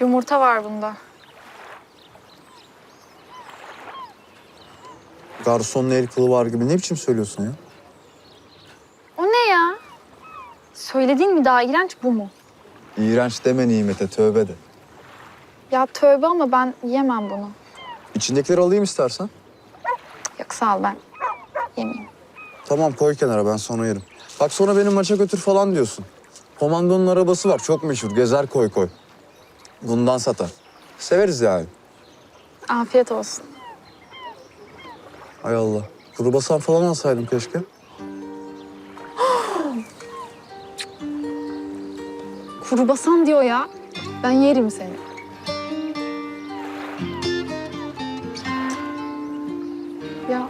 Yumurta var bunda. Garsonun el kılı var gibi ne biçim söylüyorsun ya? O ne ya? Söylediğin mi daha iğrenç bu mu? İğrenç deme nimete tövbe de. Ya tövbe ama ben yemem bunu. İçindekileri alayım istersen. Yok sağ ol ben yemeyeyim. Tamam koy kenara ben sonra yerim. Bak sonra beni maça götür falan diyorsun. Komandonun arabası var çok meşhur gezer koy koy. Bundan satar. Severiz yani. Afiyet olsun. Hay Allah. Krubasan falan alsaydım keşke. Kurubasan diyor ya. Ben yerim seni. Ya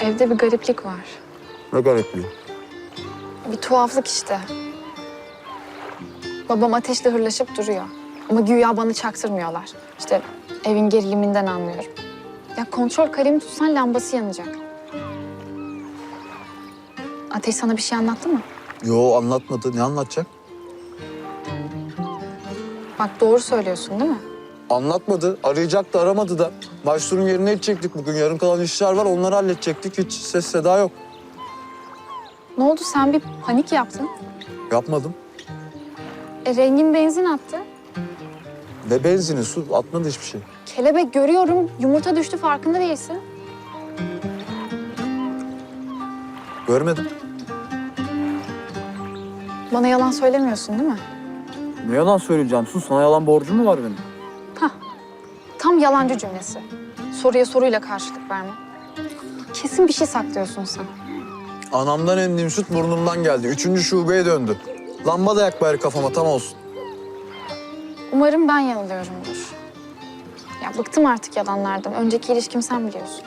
evde bir gariplik var. Ne garipliği. Bir tuhaflık işte. Babam ateşle hırlaşıp duruyor. Ama güya bana çaktırmıyorlar. İşte evin geriliminden anlıyorum. Ya kontrol kalemi tutsan lambası yanacak. Ateş sana bir şey anlattı mı? Yo anlatmadı. Ne anlatacak? Bak doğru söylüyorsun değil mi? Anlatmadı. Arayacaktı aramadı da. Maçturun yerine gidecektik bugün. Yarım kalan işler var onları halledecektik. Hiç ses seda yok. Ne oldu sen bir panik yaptın. Yapmadım. E, rengin benzin attı. Ne benzini su atmadı hiçbir şey. Kelebek görüyorum yumurta düştü farkında değilsin. Görmedim. Bana yalan söylemiyorsun değil mi? Ne yalan söyleyeceğim sus. Sana yalan borcum mu var benim? Tam yalancı cümlesi. Soruya soruyla karşılık verme. Kesin bir şey saklıyorsun sen. Anamdan emdiğim süt burnumdan geldi. Üçüncü şubeye döndü. Lamba da yak bari kafama tam olsun. Umarım ben yanılıyorumdur. Ya bıktım artık yalanlardan. Önceki ilişkim sen biliyorsun.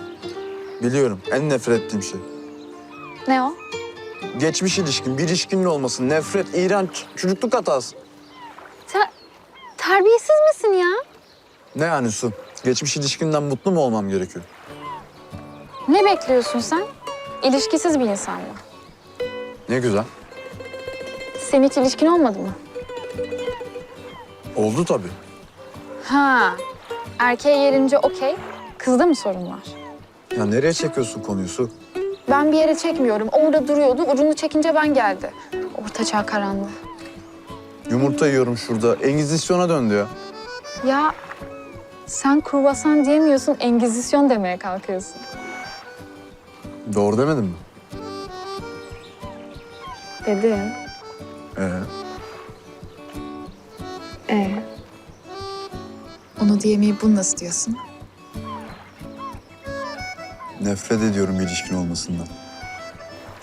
Biliyorum en nefret ettiğim şey. Ne o? Geçmiş ilişkin, bir ilişkinin olmasın. Nefret, iğrenç, çocukluk hatası. Sen terbiyesiz misin ya? Ne yani Su? Geçmiş ilişkinden mutlu mu olmam gerekiyor? Ne bekliyorsun sen? İlişkisiz bir insan mı? Ne güzel. Senin hiç ilişkin olmadı mı? Oldu tabii. Ha. Erkeğe gelince okey. Kızda mı sorun var? Ya nereye çekiyorsun konuyu Su? Ben bir yere çekmiyorum. Orada duruyordu. Ucunu çekince ben geldi. Orta çağ karanlığı. Yumurta yiyorum şurada. Engizisyona döndü ya. Ya sen kruvasan diyemiyorsun, engizisyon demeye kalkıyorsun. Doğru demedim mi? Dedim. Ee, Ee? Onu diyemeyi bunu nasıl diyorsun? nefret ediyorum bir ilişkin olmasından.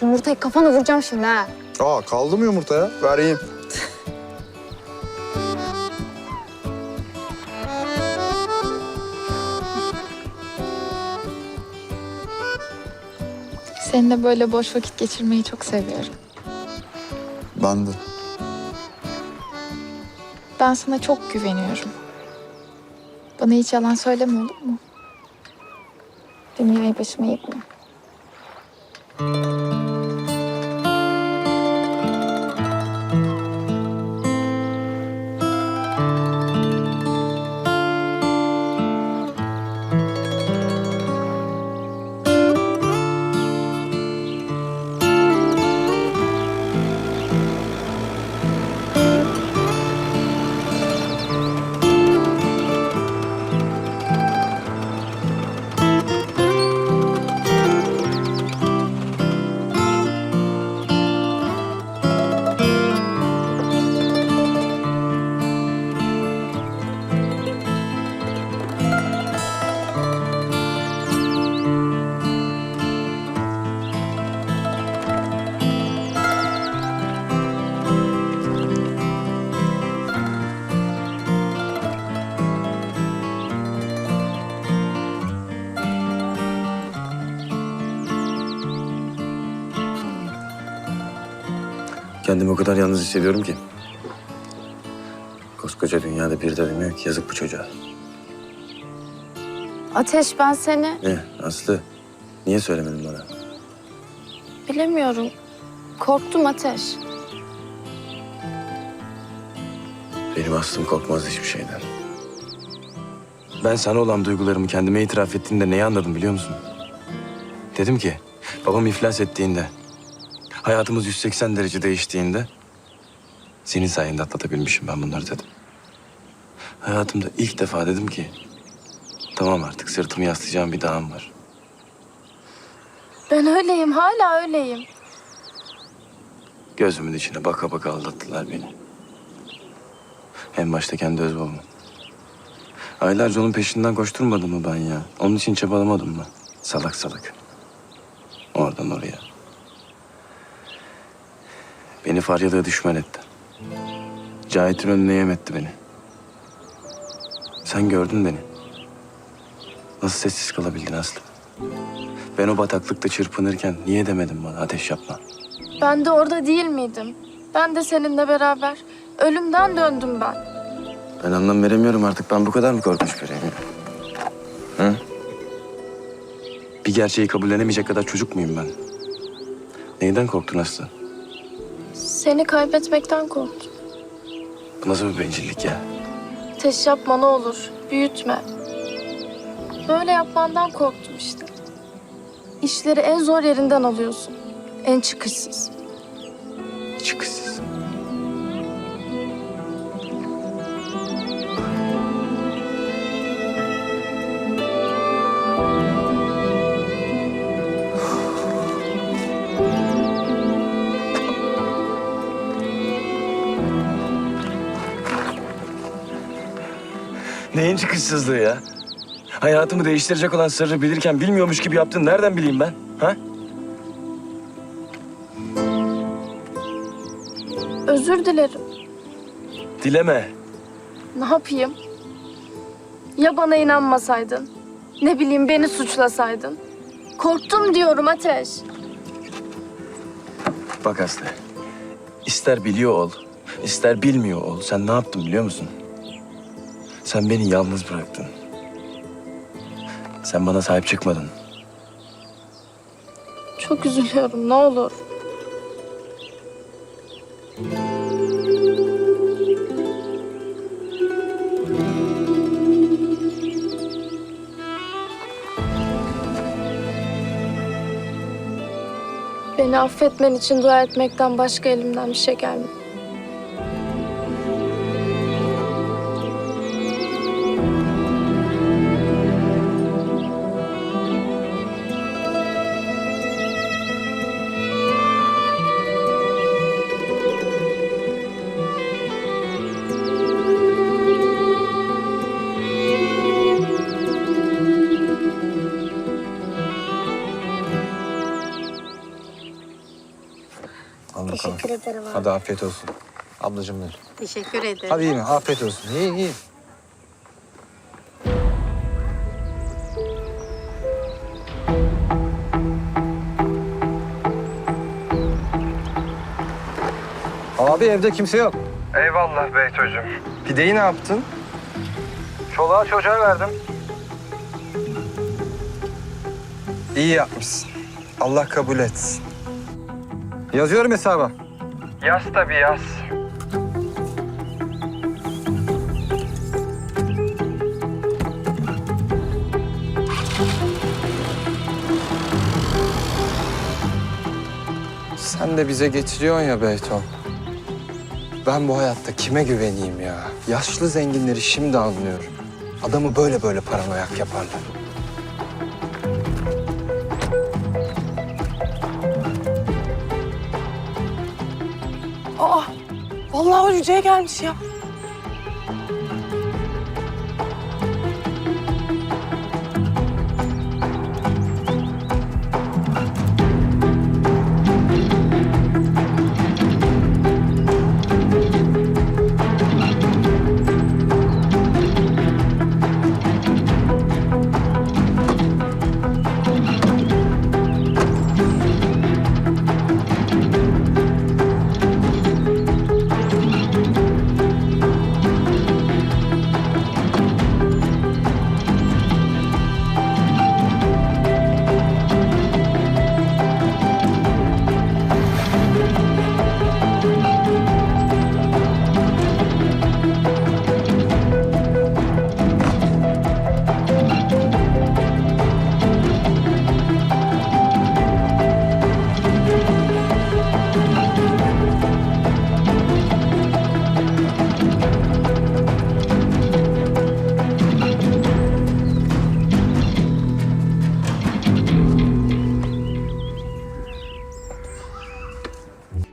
Yumurtayı kafana vuracağım şimdi ha. Aa kaldı mı yumurta ya? Ver yiyeyim. Seninle böyle boş vakit geçirmeyi çok seviyorum. Ben. Ben sana çok güveniyorum. Bana hiç yalan söyleme olur mu? Dünyayı başıma yıkma. Kendimi o kadar yalnız hissediyorum ki. Koskoca dünyada bir de demiyor ki yazık bu çocuğa. Ateş ben seni Ne Aslı? Niye söylemedin bana? bilemiyorum. Korktum Ateş. Benim aslım korkmaz hiçbir şeyden. Ben sana olan duygularımı kendime itiraf ettiğimde neyi anladım biliyor musun? Dedim ki babam iflas ettiğinde, hayatımız 180 derece değiştiğinde senin sayende atlatabilmişim ben bunları dedim. Hayatımda ilk defa dedim ki tamam artık sırtımı yaslayacağım bir dağım var. Ben öyleyim, hala öyleyim. Gözümün içine baka baka aldattılar beni. En başta kendi öz babamı. Aylarca onun peşinden koşturmadım mı ben ya? Onun için çabalamadım mı? Salak salak. Oradan oraya. Beni Faryalı'ya düşman etti. Cahit'in önüne yem etti beni. Sen gördün beni. Nasıl sessiz kalabildin Aslı? Ben o bataklıkta çırpınırken niye demedin bana ateş yapma? Ben de orada değil miydim? Ben de seninle beraber. Ölümden döndüm ben. Ben anlam veremiyorum artık. Ben bu kadar mı korkmuş biriyim? Hı? Bir gerçeği kabullenemeyecek kadar çocuk muyum ben? Neyden korktun Aslı? Seni kaybetmekten korktum. Bu nasıl bir bencillik ya? Ateş yapma ne olur, büyütme. Böyle yapmandan korktum işte. İşleri en zor yerinden alıyorsun. En çıkışsız. Çıkışsız. Neyin çıkışsızlığı ya? Hayatımı değiştirecek olan sırrı bilirken bilmiyormuş gibi yaptın. Nereden bileyim ben? Ha? Özür dilerim. Dileme. Ne yapayım? Ya bana inanmasaydın? Ne bileyim beni suçlasaydın? Korktum diyorum Ateş. Bak Aslı. ister biliyor ol, ister bilmiyor ol. Sen ne yaptın biliyor musun? Sen beni yalnız bıraktın. Sen bana sahip çıkmadın. Çok üzülüyorum ne olur. Beni affetmen için dua etmekten başka elimden bir şey gelmiyor. Bakalım. Teşekkür ederim abi. Hadi afiyet olsun. Ablacığım ver. Teşekkür ederim. Hadi iyi mi? Afiyet olsun. İyi iyi. Abi evde kimse yok. Eyvallah Beytocuğum. Pideyi ne yaptın? Çoluğa çocuğa verdim. İyi yapmışsın. Allah kabul etsin. Yazıyorum hesaba. Yaz tabii yaz. Sen de bize getiriyorsun ya Beyton. Ben bu hayatta kime güveneyim ya? Yaşlı zenginleri şimdi anlıyorum. Adamı böyle böyle paranoyak yaparlar. Vallahi Yüce'ye gelmiş ya.